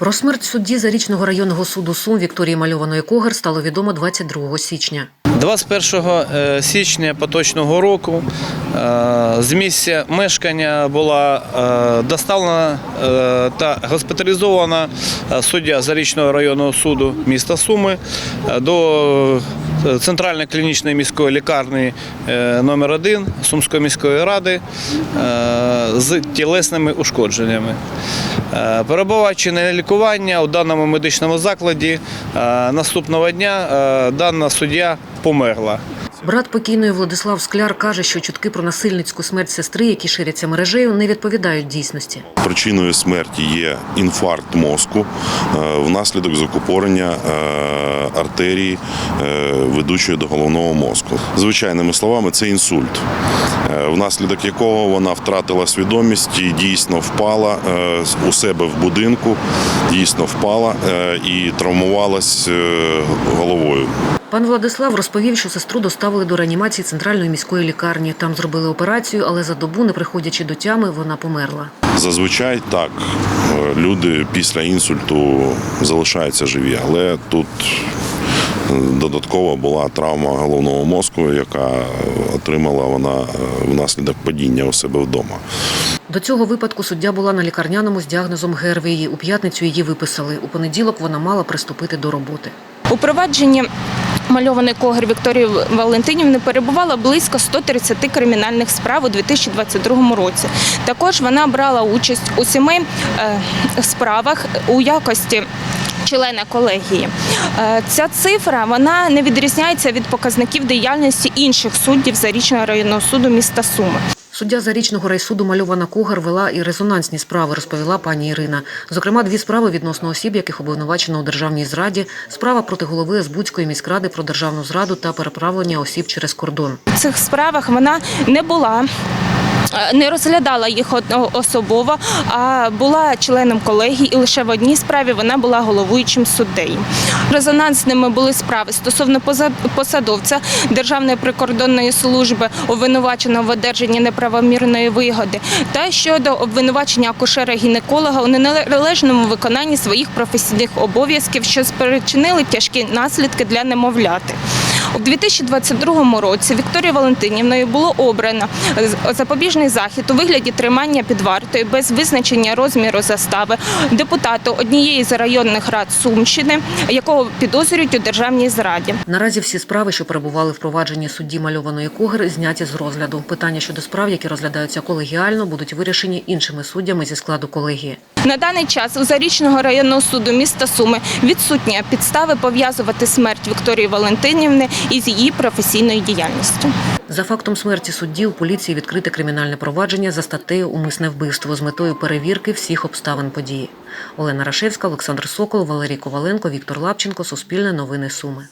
Про смерть судді Зарічного районного суду Сум Вікторії Мальованої Когер стало відомо 22 січня. 21 е, січня поточного року е, з місця мешкання була е, доставлена та госпіталізована суддя Зарічного районного суду міста Суми до центральної клінічної міської лікарні е, номер 1 Сумської міської ради е, з тілесними ушкодженнями. Е, Перебуваючи на лікування у даному медичному закладі, е, наступного дня е, дана суддя померла. Брат покійної Владислав Скляр каже, що чутки про насильницьку смерть сестри, які ширяться мережею, не відповідають дійсності. Причиною смерті є інфаркт мозку е, внаслідок закупорення е, артерії, е, ведучої до головного мозку. Звичайними словами, це інсульт, внаслідок якого вона втратила свідомість і дійсно впала у себе в будинку, дійсно впала і травмувалась головою. Пан Владислав розповів, що сестру доставили до реанімації центральної міської лікарні. Там зробили операцію, але за добу, не приходячи до тями, вона померла. Зазвичай так, е, люди після інсульту залишаються живі, але тут е, додатково була травма головного мозку, яка отримала вона е, внаслідок падіння у себе вдома. До цього випадку суддя була на лікарняному з діагнозом ГРВІ. У п'ятницю її виписали. У понеділок вона мала приступити до роботи. У провадженні мальований когер Вікторії Валентинівни перебувало близько 130 кримінальних справ у 2022 році. Також вона брала участь у семи е, справах у якості. Члена колегії Е, ця цифра вона не відрізняється від показників діяльності інших суддів Зарічного районного суду міста Суми. Суддя Зарічного райсуду Мальована Когар вела і резонансні справи, розповіла пані Ірина. Зокрема, дві справи відносно осіб, яких обвинувачено у державній зраді, справа проти голови Азбудської міськради про державну зраду та переправлення осіб через кордон. В цих справах вона не була. Е, Не розглядала їх особово, а була членом колегії, і лише в одній справі вона була головуючим суддею. Резонансними були справи стосовно посадовця Державної прикордонної служби, обвинуваченого в одержанні неправомірної вигоди, та щодо обвинувачення акушера-гінеколога у неналежному виконанні своїх професійних обов'язків, що спричинили тяжкі наслідки для немовляти. У 2022 році Вікторією Валентинівною було обрано запобіжний захід у вигляді тримання під вартою без визначення розміру застави депутату однієї з районних рад Сумщини, якого підозрюють у державній зраді. Наразі всі справи, що перебували в провадженні судді Мальованої Когер, зняті з розгляду. Питання щодо справ, які розглядаються колегіально, будуть вирішені іншими суддями зі складу колегії. На даний час у Зарічного районного суду міста Суми відсутні підстави пов'язувати смерть Вікторії Валентинівни із її професійною діяльністю. За фактом смерті судді у поліції відкрите кримінальне провадження за статтею Умисне вбивство з метою перевірки всіх обставин події. Олена Рашевська, Олександр Сокол, Валерій Коваленко, Віктор Лапченко. Суспільне новини Суми.